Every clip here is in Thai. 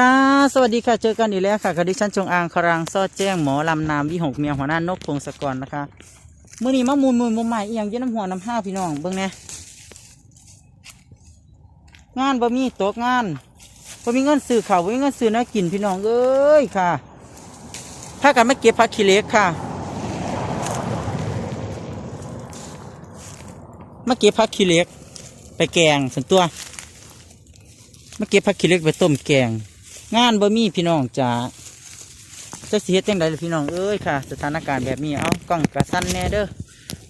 ค่ะ สวัสดีค่ะ เจอกันอีกแล้วค่ะกับดิฉันจงอางครังซอดแจ้งหมอลำนามวิหกเมียหัวหน้านกพงศกรนะคะเมื่อนี้มามูลมูลมุมใหม่เอียงยืนน้ำหัวน้ำห้าพี่น้องเบิ่งแหน่ยงานบ่มีตกงานบ่มีเงินซื้อข้าวบ่มีเงินซื้อน้ากินพี่น้องเอ้ยค่ะถ้ากันไม่เก็บผักขี้เหล็กค่ะมาเก็บผักขี้เหล็ก ไปแกงส่วนตัวมาเก็บผักขี้เหล็กไปต้มแกง งานบ่มีพี่น้องจ๋าจะเสียจังไดล่ะพี่น้องเอ้ยค่ะ สถานการณ์แบบนี้เอากล้องกระสั้นแน่เด้อ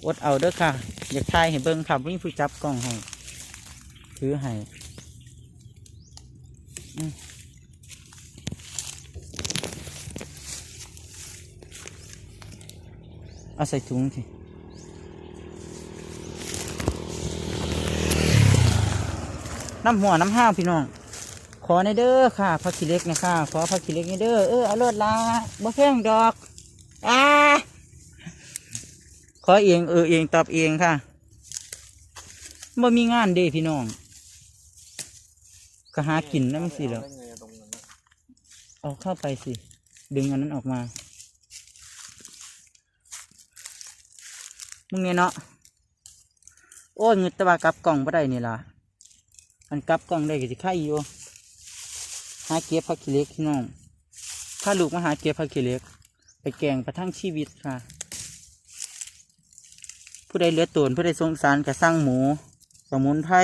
อดเอาเด้อค่ะ อยากถ่ายให้เบิ่งครับมีผู้จับกล้องให้ถือให้อืมเอาใส่ถุงสิน้ำหัวน้ำห้าพี่น้อง ขอในเด้อค่ะพักขี้เล็กนะค่ะ ขอพักขี้เล็กในเด้อเออเอารถละบ่แพงดอกอ่าขอเองเออเองตอบเองค่ะบ่มีงานเด้พี่น้องก็หากินนั่นสิแล้วเอาเข้าไปสิ ดึงอันนั้นออกมามึงเนี่ยเนาะโอ้ยเงึดแตะวากับกล่องบ่ได้นี่ล่ะอันกับกล่องได้ก็สิไข่อยู่ หาเก็บผักขี้เล็กพี่น้องถ้าลูกมาหาเก็บผักขี้เล็ก ไปแกงประทังชีวิตค่ะ ผู้ใดเหลือตัวผู้ใดสงสารก็สร้างหมู สมุนไพร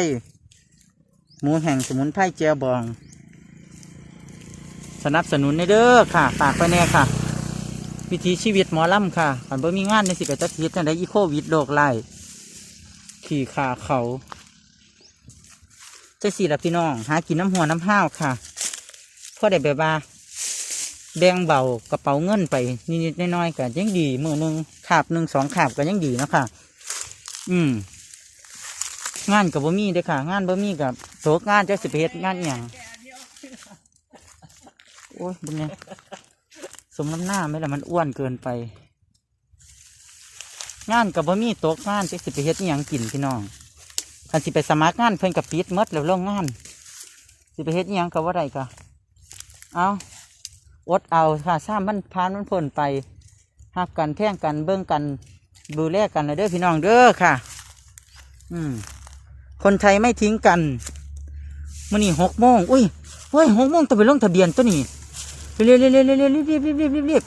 หมูแห่งสมุนไพรเจียบอง สนับสนุนในเด้อค่ะฝากไปแน่ค่ะ วิถีชีวิตหมอล่ำค่ะขันบ่มีงานในสิบเอ็ดตัดทิศจังได้อีโควิดโรคไล่ขี่ขาเขาใจสี่ละพี่น้อง หากินน้ำหัวน้ำห้าวค่ะ พอได้แบบว่าแบ่งเบากระเป๋าเงินไปนิดๆน้อยๆก็ยังดีมือหนึ่งขาบหนึ่งสองขาบก็ยังดีนะค่ะ อืม งานกับบ่มีเด้ค่ะ งานบ่มีกับโศกงานเจะสิไปเฮ็ดงานอย่างโอ้ยบุญเนี่ยสมน้ำหน้าไหมล่ะมันอ้วนเกินไป งานกับบ่มีโต๊ะงานเจะสิไปเฮ็ดอย่างกินพี่น้องคันสิไปสมัครงานเพิ่นกับปิดมดแล้วโรงงาน สิไปเฮ็ดอหยังกับว่าไรกะ เอาอดเอาค่ะซ้ำมันพานมันพ้นไปหักกันแท่งกันเบิ้งกันดูแลกันเลยเด้อพี่น้องเด้อค่ะ อืม คนไทยไม่ทิ้งกันมื่อนี้หกโมงอุ้ยเฮ้ยหกโมงต้องไปลงทะเบียนตัวนี้เร็วเร็วเร็วเร็วเร็วรีบรียบเรียบรีบรีบรีบ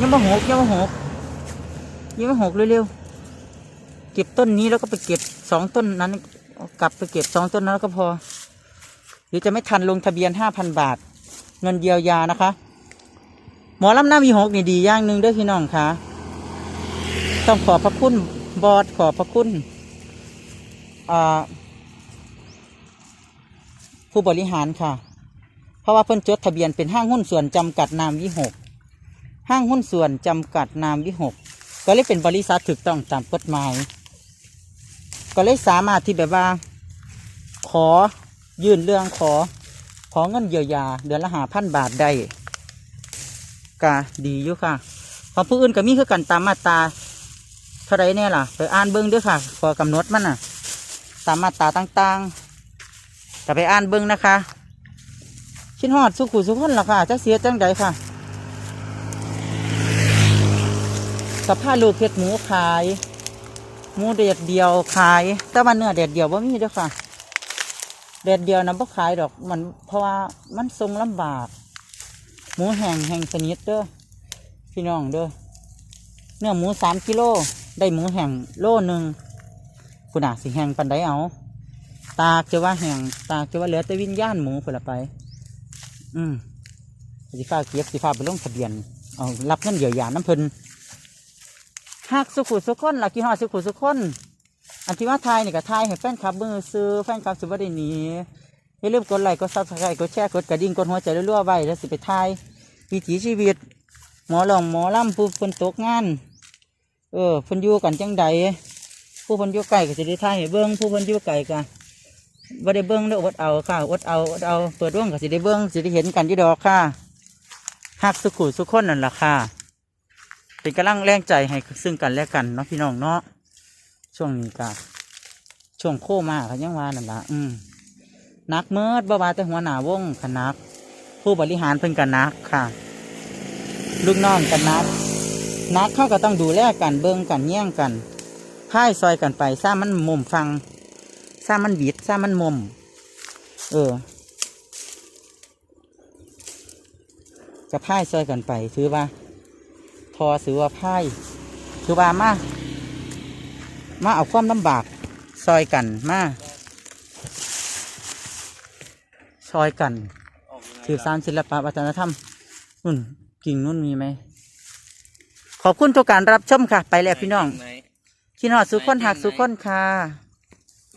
ยังมาหกยังมาหกยังมาหกเร็วเร็วเก็บต้นนี้แล้วก็ไปเก็บสองต้นนั้น กลับไปเก็บสองต้นนั้นก็พอ หรือจะไม่ทันลงทะเบียนห้าพันบาท เงินเยียวยานะคะ หมอลำหน้ามีหกนี่ดีอย่างหนึ่งด้วยพี่น้องค่ะต้องขอพระคุณบอดขอพระคุณผู้บริหารค่ะ เพราะว่าเพิ่นจดทะเบียนเป็นห้างหุ้นส่วนจำกัดนามวิหกห้างหุ้นส่วนจำกัดนามวิหกก็เลยเป็นบริษัทถูกต้องตามกฎหมาย ก็เลยสามารถที่แบบว่า ขอ ยื่นเรื่องขอขอเงินเยียวยา เดือนละหาพันบาทได้ก็ดีอยู่ค่ะ ของผู้อื่นก็มีคือกันตามมาตราเท่าไรเนี่ยล่ะ ไปอ่านเบิ้งด้วยค่ะขอกำหนดมันน่ะ ตามมาตราต่างๆแต่ไปอ่านเบิ้งนะคะคิดฮอดสุขุสุขคนล่ะค่ะจะเสียจังใดค่ะกับผ้าลูกเพชรหมูขาย หมูเด็ดเดียวขาย แต่ว่าเนื้อเด็ดเดียวว่ามีเด้อค่ะ เด็ดเดียวนะบ่ขายดอกมันเพราะว่ามันทรงลำบาก หมูแห้งแห้งสนิทเด้อพี่น้องเด้อเนื้อหมูสามกิโลได้หมูแห้งโลหนึ่งคุณอาสิแห้งปันไดเอา ตาจะว่าแห้งตาจะว่าเหลือแต่วิญญาณหมูพุ่นละไป อืมสิฟ้าเก็บสิฟ้าไปลงทะเบียนเอารับเงินเยียวยาน้ำพิ่นหักสุขุสุขคนหลักกี่หอสุขุสุขคน อันที่ว่าทายนี่ก็ทายให้แฟนคลับเบอซื้อแฟนคลับสุบได้หนีอย่าลืมกดไลค์กดซับสไครต์กดแชร์กดกระดิ่งกดหัวใจรัวๆไว้แล้วสิไปทายวิถีชีวิต หมอหลองหมอลำผู้เพิ่นตกงาน เออเพิ่นอยู่กันจังใดผู้เพิ่นอยู่ไก่ก็จะได้ทายให้เบิ้งผู้เพิ่นอยู่ไก่ก็บ่ได้เบิ้งแล้วอดเอาค่ะอดเอาอดเอาเปิดร่วงก็สิได้เบิ้งสิได้เห็นกันยู่ดอกค่ะหักสุขุสุขคนนั่นแหละค่ะเป็นกำลังแรงใจให้ซึ่งกันและกันเนาะพี่น้องเนาะ ช่วงนี้ก็ช่วงโคมาเขายังว่านั่นละอืมนักเมิดบ่ว่าแต่หัวหน้าวงคณะผู้บริหารเพิ่นกันนักค่ะ ลูกน้องกันนัก นักเขาก็ต้องดูแลกันเบิ่งกันแย่งกันพ่ายซอยกันไปซ่ามันมุมฟังซ่ามันบิดซ่ามันมุม เออจะพ่ายซอยกันไปถือว่า ทอถือว่าพ่ายถือว่ามา มาเอาความลำบาก ซอยกันมาซอยกันสื่อสารศิลปะวัฒนธรรมนุ่นกิ่งนุ่นมีไหม ขอบคุณทุกการรับชมค่ะ ไปแล้วพี่น้องไหพี่น้องสุขคนหักสุขคนค่ะ